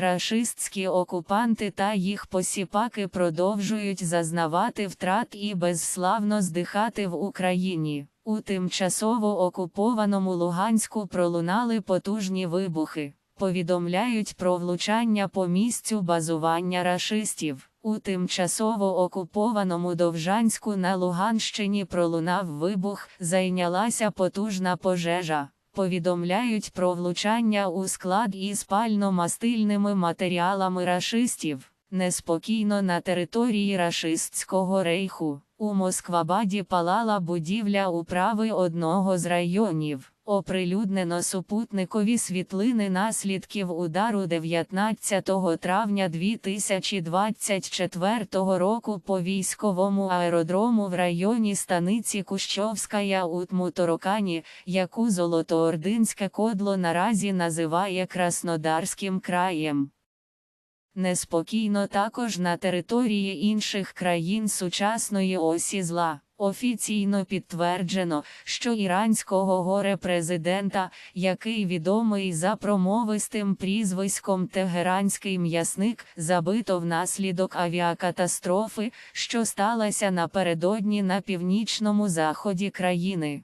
Рашистські окупанти та їх посіпаки продовжують зазнавати втрат і безславно здихати в Україні. У тимчасово окупованому Луганську пролунали потужні вибухи. Повідомляють про влучання по місцю базування рашистів. У тимчасово окупованому Довжанську на Луганщині пролунав вибух, зайнялася потужна пожежа. Повідомляють про влучання у склад із пально-мастильними матеріалами рашистів. Неспокійно на території рашистського рейху. У Москвабаді палала будівля управи одного з районів. Оприлюднено супутникові світлини наслідків удару 19 травня 2024 року по військовому аеродрому в районі станиці Кущовськая у яку Золотоординське кодло наразі називає Краснодарським краєм. Неспокійно також на території інших країн сучасної осі зла. Офіційно підтверджено, що іранського горе-президента, який відомий за промовистим прізвиськом Тегеранський м'ясник, забито внаслідок авіакатастрофи, що сталася напередодні на північному заході країни.